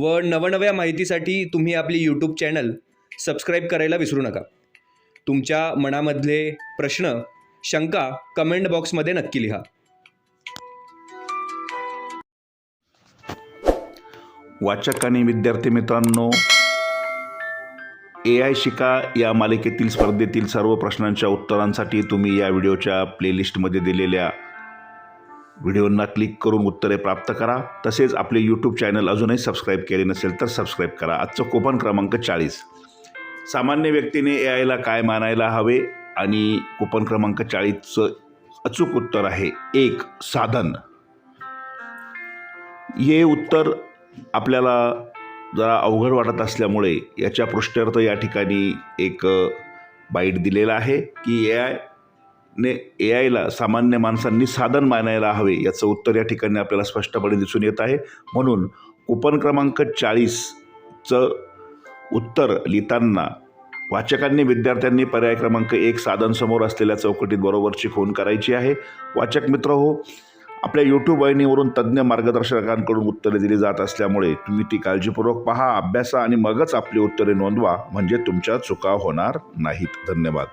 व नवनव्या माहितीसाठी तुम्ही आपली यूट्यूब चॅनल सबस्क्राईब करायला विसरू नका. तुमच्या मनामधले प्रश्न शंका कमेंट बॉक्समध्ये नक्की लिहा. वाचक आणि विद्यार्थी मित्रांनो ए आय शिका या मालिकेतील स्पर्धेतील सर्व प्रश्नांच्या उत्तरांसाठी तुम्ही या व्हिडिओच्या प्लेलिस्टमध्ये दिलेल्या व्हिडिओंना क्लिक करून उत्तरे प्राप्त करा. तसेच आपले यूट्यूब चॅनल अजूनही सबस्क्राईब केले नसेल तर सबस्क्राईब करा. आजचं कोपन क्रमांक चाळीस. सामान्य व्यक्तीने ए आयला काय मानायला हवे? आणि कुपन क्रमांक चाळीसचं अचूक उत्तर आहे. एक साधन. हे उत्तर आपल्याला जरा अवघड वाटत असल्यामुळे याच्या पृष्ठार्थ या ठिकाणी एक बाईट दिलेला आहे की ए आय ने ए आयला सामान्य माणसांनी साधन मानायला हवे याचं उत्तर या ठिकाणी आपल्याला स्पष्टपणे दिसून येत आहे. म्हणून कुपन क्रमांक चाळीसचं उत्तर लिहिताना वाचकांनी विद्यार्थ्यांनी पर्याय क्रमांक एक साधन समोर असलेल्या चौकटीत बरोबरची खून करायची आहे. वाचक मित्र हो आपल्या यूट्यूब वाहिनीवरून तज्ज्ञ मार्गदर्शकांकडून उत्तरे दिली जात असल्यामुळे तुम्ही ती काळजीपूर्वक पहा अभ्यासा आणि मगच आपली उत्तरे नोंदवा म्हणजे तुमच्या चुका होणार नाहीत. धन्यवाद.